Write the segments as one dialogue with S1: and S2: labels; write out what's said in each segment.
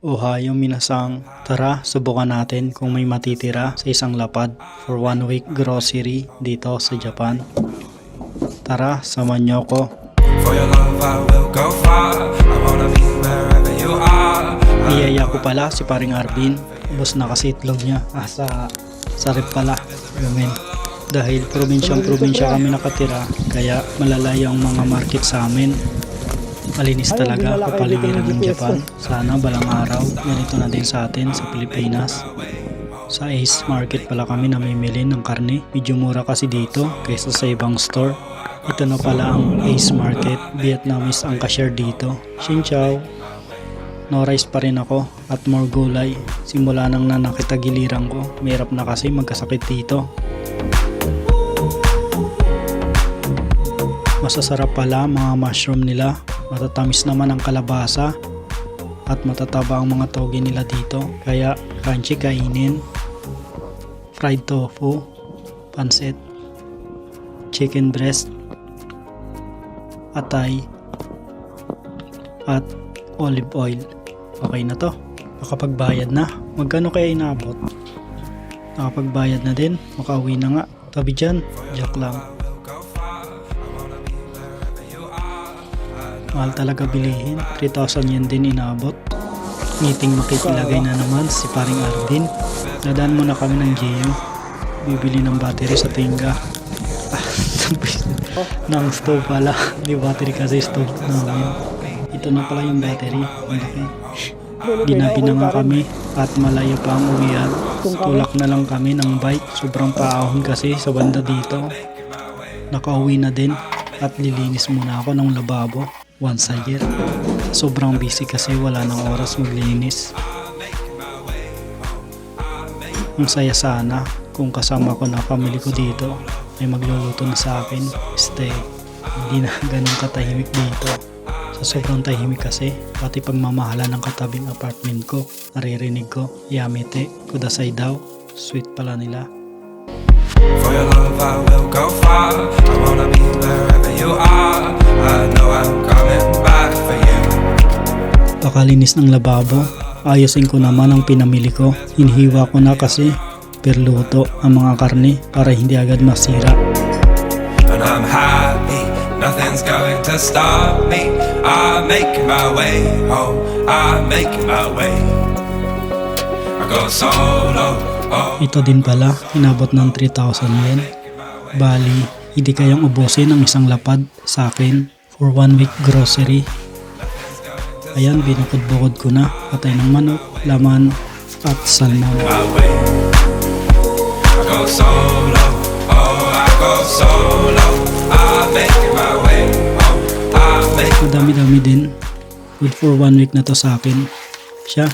S1: Ohio minasang, tara subukan natin kung may matitira sa isang lapad for one week grocery dito sa Japan. Tara, samahan niyo ako.
S2: For your love, I will go far. I wanna be wherever you are.
S1: Iyaya ko pala si paring Arvin. Ubus na kasi itlog niya. Ah, sa, sa rep pala. Gamin. Dahil probinsyang probinsya kami nakatira, kaya malalayo ang mga market sa amin. Malinis talaga kapaligiran ng Japan. Sana balang araw, ganito na din sa atin sa Pilipinas. Sa Ace Market pala kami namimili ng karne. Medyo mura kasi dito kaysa sa ibang store. Ito na pala ang Ace Market. Vietnamese ang cashier dito. Xin chào! No rice pa rin ako at more gulay. Simula nang nanakitagiliran ko, mahirap na kasi magkasakit dito. Masasarap pala ang mga mushroom nila. Matatamis naman ang kalabasa. At matataba ang mga toge nila dito. Kaya crunchy kainin. Fried tofu. Pansit. Chicken breast. Atay. At olive oil. Okay na to. Nakapagbayad na. Magkano kaya inabot? Nakapagbayad na din. Makauwi na nga. Tabi dyan. Joke lang. Mahal talaga bilihin. 3,000 yen din inabot. Meeting makikilagay na naman si paring Arvin. Dadaan muna kami ng GM. Bibili ng battery sa tinga. Ah, ng stove pala. Di battery kasi stove namin. Ito na pala yung battery. Ang laki. Ginabi na kami at malayo pa ang uwian. Tulak na lang kami ng bike. Sobrang paahon kasi sa banda dito. Nakauwi na din at lilinis muna ako ng lababo once a year. Sobrang busy kasi wala nang oras maglinis. Ang saya sana kung kasama ko na family ko dito ay magluluto na sa akin. Stay. Hindi na ganun katahimik dito. Sa sobrang tahimik kasi, pati pagmamahala ng katabing apartment ko, naririnig ko, yamete, kudasay daw, sweet pala nila.
S2: For your love, I will go far. I wanna be wherever you are. I
S1: Pakalinis ng lababo, ayusin ko naman ang pinamili ko. Hinihiwa ko na kasi perluto ang mga karne para hindi agad masira.
S2: And I'm happy, nothing's going to stop me. I'm making my way home. I'm making my way. I go solo. Oh.
S1: Ito din pala, inabot ng 3,000 yen. Bali, hindi kayang ubusin ang isang lapad sa akin for one week grocery. Ayan, binukod-bukod ko na. Patay ng manok, laman, at salmon. Madami-dami din. Good for one week na to sa akin. Siya,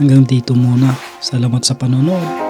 S1: hanggang dito muna. Salamat sa panonood.